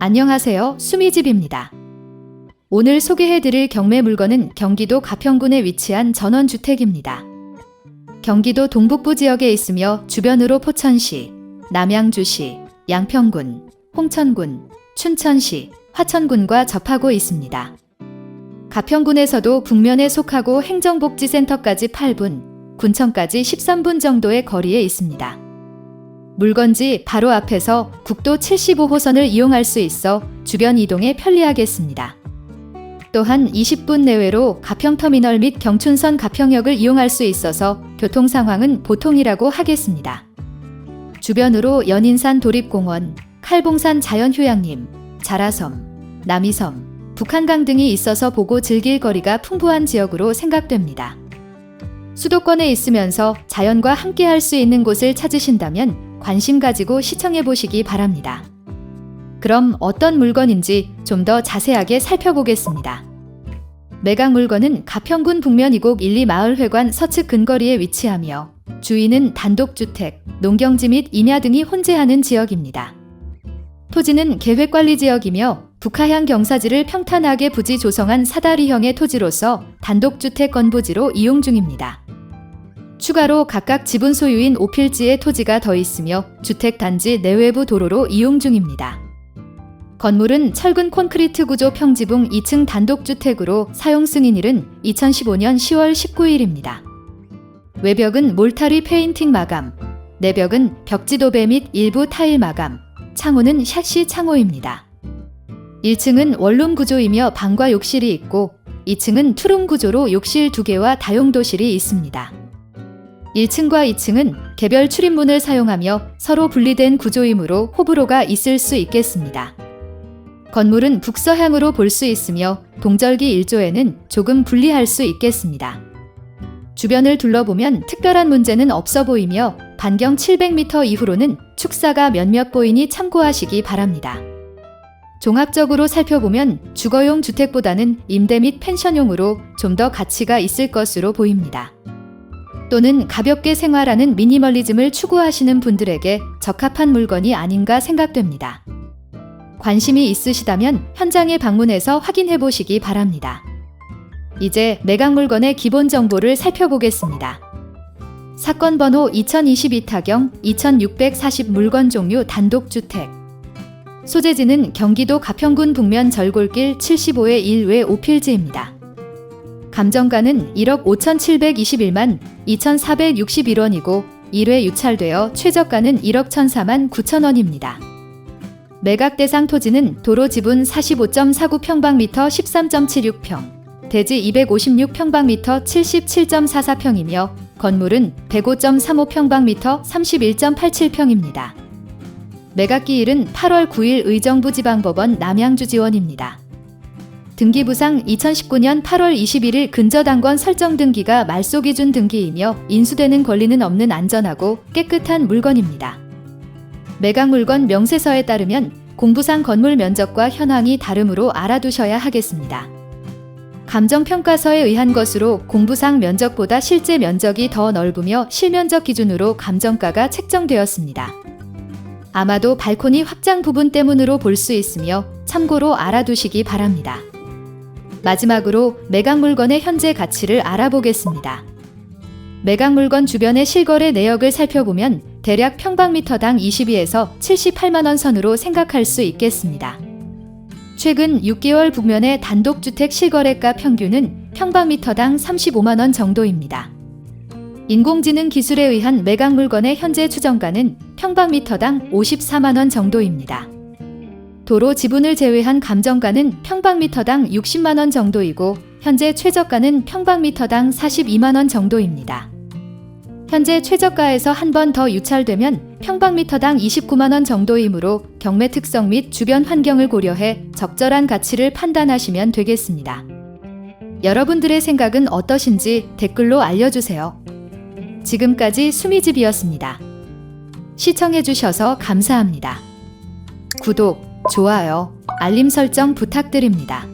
안녕하세요. 수미집입니다. 오늘 소개해드릴 경매 물건은 경기도 가평군에 위치한 전원주택입니다. 경기도 동북부 지역에 있으며 주변으로 포천시, 남양주시, 양평군, 홍천군, 춘천시, 화천군과 접하고 있습니다. 가평군에서도 북면에 속하고 행정복지센터까지 8분, 군청까지 13분 정도의 거리에 있습니다. 물건지 바로 앞에서 국도 75호선을 이용할 수 있어 주변 이동에 편리하겠습니다. 또한 20분 내외로 가평터미널 및 경춘선 가평역을 이용할 수 있어서 교통 상황은 보통이라고 하겠습니다. 주변으로 연인산 도립공원, 칼봉산 자연휴양림, 자라섬, 남이섬, 북한강 등이 있어서 보고 즐길 거리가 풍부한 지역으로 생각됩니다. 수도권에 있으면서 자연과 함께 할 수 있는 곳을 찾으신다면 관심 가지고 시청해 보시기 바랍니다. 그럼 어떤 물건인지 좀 더 자세하게 살펴보겠습니다. 매각 물건은 가평군 북면 이곡 1, 2 마을회관 서측 근거리에 위치하며 주위는 단독주택, 농경지 및 임야 등이 혼재하는 지역입니다. 토지는 계획관리지역이며 북하향 경사지를 평탄하게 부지 조성한 사다리형의 토지로서 단독주택 건부지로 이용 중입니다. 추가로 각각 지분 소유인 5필지의 토지가 더 있으며 주택 단지 내외부 도로로 이용 중입니다. 건물은 철근 콘크리트 구조 평지붕 2층 단독주택으로 사용 승인일은 2015년 10월 19일입니다. 외벽은 몰타리 페인팅 마감, 내벽은 벽지도배 및 일부 타일 마감, 창호는 샤시 창호입니다. 1층은 원룸 구조이며 방과 욕실이 있고 2층은 투룸 구조로 욕실 2개와 다용도실이 있습니다. 1층과 2층은 개별 출입문을 사용하며 서로 분리된 구조이므로 호불호가 있을 수 있겠습니다. 건물은 북서향으로 볼 수 있으며 동절기 1조에는 조금 분리할 수 있겠습니다. 주변을 둘러보면 특별한 문제는 없어 보이며 반경 700m 이후로는 축사가 몇몇 보이니 참고하시기 바랍니다. 종합적으로 살펴보면 주거용 주택보다는 임대 및 펜션용으로 좀 더 가치가 있을 것으로 보입니다. 또는 가볍게 생활하는 미니멀리즘을 추구하시는 분들에게 적합한 물건이 아닌가 생각됩니다. 관심이 있으시다면 현장에 방문해서 확인해 보시기 바랍니다. 이제 매각 물건의 기본 정보를 살펴보겠습니다. 사건 번호 2022 타경 2640 물건 종류 단독주택. 소재지는 경기도 가평군 북면 절골길 75의 1외 5필지입니다. 감정가는 1억 5,721만 2,461원이고 1회 유찰되어 최저가는 1억 1,004만 9천원입니다. 매각 대상 토지는 도로 지분 45.49평방미터 13.76평, 대지 256평방미터 77.44평이며 건물은 105.35평방미터 31.87평입니다. 매각 기일은 8월 9일 의정부 지방법원 남양주 지원입니다. 등기부상 2019년 8월 21일 근저당권 설정 등기가 말소 기준 등기이며 인수되는 권리는 없는 안전하고 깨끗한 물건입니다. 매각 물건 명세서에 따르면 공부상 건물 면적과 현황이 다름으로 알아두셔야 하겠습니다. 감정평가서에 의한 것으로 공부상 면적보다 실제 면적이 더 넓으며 실면적 기준으로 감정가가 책정되었습니다. 아마도 발코니 확장 부분 때문으로 볼 수 있으며 참고로 알아두시기 바랍니다. 마지막으로 매각 물건의 현재 가치를 알아보겠습니다. 매각 물건 주변의 실거래 내역을 살펴보면 대략 평방미터당 22에서 78만 원 선으로 생각할 수 있겠습니다. 최근 6개월 북면의 단독주택 실거래가 평균은 평방미터당 35만 원 정도입니다. 인공지능 기술에 의한 매각 물건의 현재 추정가는 평방미터당 54만 원 정도입니다. 도로 지분을 제외한 감정가는 평방미터당 60만 원 정도이고 현재 최저가는 평방미터당 42만 원 정도입니다. 현재 최저가에서 한 번 더 유찰되면 평방미터당 29만 원 정도이므로 경매 특성 및 주변 환경을 고려해 적절한 가치를 판단하시면 되겠습니다. 여러분들의 생각은 어떠신지 댓글로 알려주세요. 지금까지 수미집이었습니다. 시청해주셔서 감사합니다. 구독, 좋아요, 알림 설정 부탁드립니다.